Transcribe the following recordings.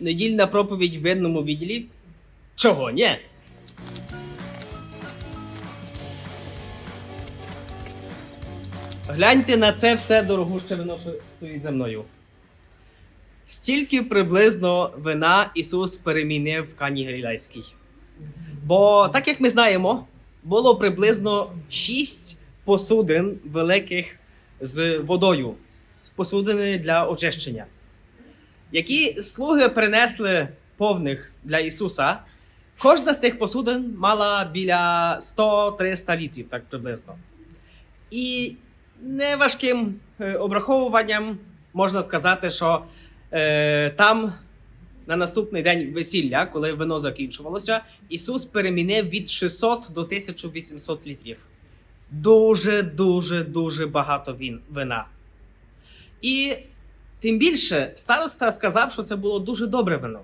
недільна проповідь в винному відділі? Чого ні? Гляньте на це все дорогуще вино, що стоїть за мною. Стільки приблизно вина Ісус перемінив в Кані Галілейській. Бо, так як ми знаємо, було приблизно шість посудин великих з водою, з посудини для очищення, які слуги принесли повних для Ісуса. Кожна з тих посудин мала біля 100-300 літрів, так приблизно. І неважким е, обраховуванням можна сказати, що е, там на наступний день весілля, коли вино закінчувалося, Ісус перемінив від 600 до 1800 літрів. Дуже, дуже, дуже багато він, вина. І тим більше староста сказав, що це було дуже добре вино.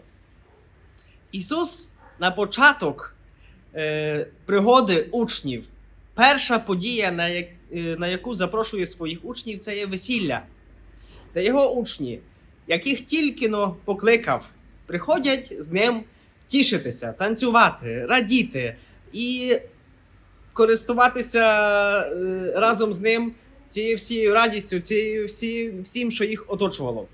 Ісус на початок е, пригоди учнів, перша подія, на, як, е, на яку запрошує своїх учнів, це є весілля. Де його учні, яких тільки но покликав, приходять з ним тішитися, танцювати, радіти і користуватися е, разом з ним цією всією радістю, цією всі, всім, що їх оточувало.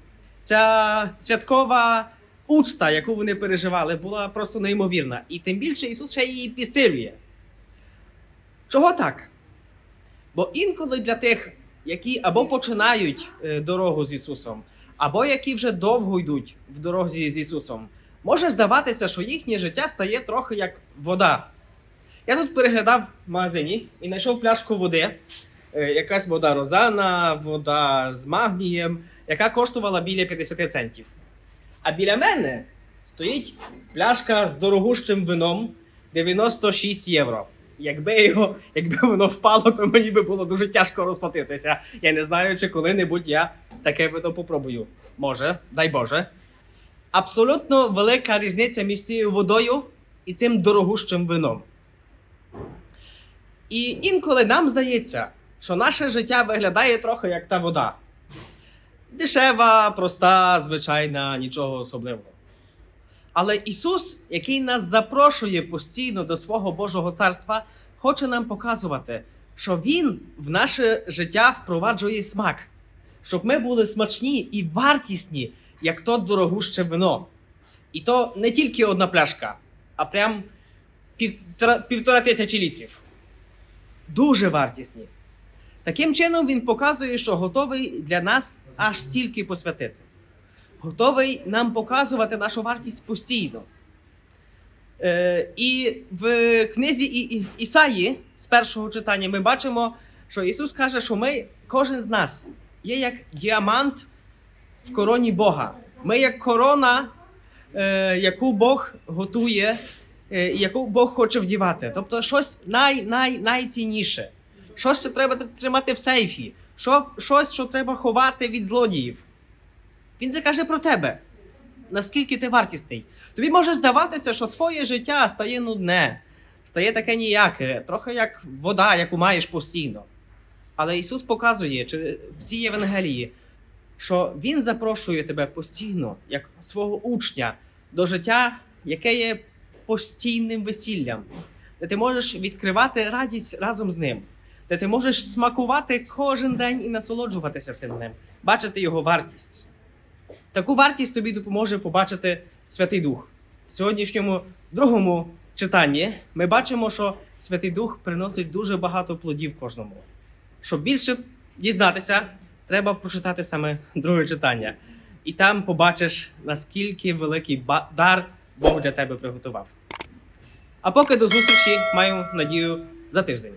Ця святкова учта, яку вони переживали, була просто неймовірна. І тим більше Ісус ще її підсилює. Чого так? Бо інколи для тих, які або починають е, дорогу з Ісусом, або які вже довго йдуть в дорозі з Ісусом, може здаватися, що їхнє життя стає трохи як вода. Я тут переглядав в магазині і знайшов пляшку води. Е, Якась вода розана, вода з магнієм, яка коштувала біля 50 центів. А біля мене стоїть пляшка з дорогущим вином 96 євро. Якби його, якби воно впало, то мені би було дуже тяжко розплатитися. Я не знаю, чи коли-небудь я таке вино попробую. Може, дай Боже. Абсолютно велика різниця між цією водою і цим дорогущим вином. І інколи нам здається, що наше життя виглядає трохи як та вода. Дешева, проста, звичайна, нічого особливого. Але Ісус, який нас запрошує постійно до свого Божого царства, хоче нам показувати, що Він в наше життя впроваджує смак, щоб ми були смачні і вартісні, як то дорогуще вино. І то не тільки одна пляшка, а прям півтора, півтора тисячі літрів. Дуже вартісні. Таким чином він показує, що готовий для нас аж стільки посвятити. Готовий нам показувати нашу вартість постійно. Е, і в книзі І- Ісаї з першого читання ми бачимо, що Ісус каже, що ми, кожен з нас, є як діамант в короні Бога. Ми як корона, е, яку Бог готує, е, яку Бог хоче вдівати. Тобто щось най, най, найцінніше. Щось, що треба тримати в сейфі, що, щось, що треба ховати від злодіїв. Він це каже про тебе. Наскільки ти вартісний. Тобі може здаватися, що твоє життя стає нудне, стає таке ніяке, трохи як вода, яку маєш постійно. Але Ісус показує в цій Євангелії, що Він запрошує тебе постійно, як свого учня, до життя, яке є постійним весіллям, де ти можеш відкривати радість разом з ним, де ти можеш смакувати кожен день і насолоджуватися тим днем, бачити його вартість. Таку вартість тобі допоможе побачити Святий Дух. В сьогоднішньому другому читанні ми бачимо, що Святий Дух приносить дуже багато плодів кожному. Щоб більше дізнатися, треба прочитати саме друге читання. І там побачиш, наскільки великий дар Бог для тебе приготував. А поки до зустрічі маю надію за тиждень.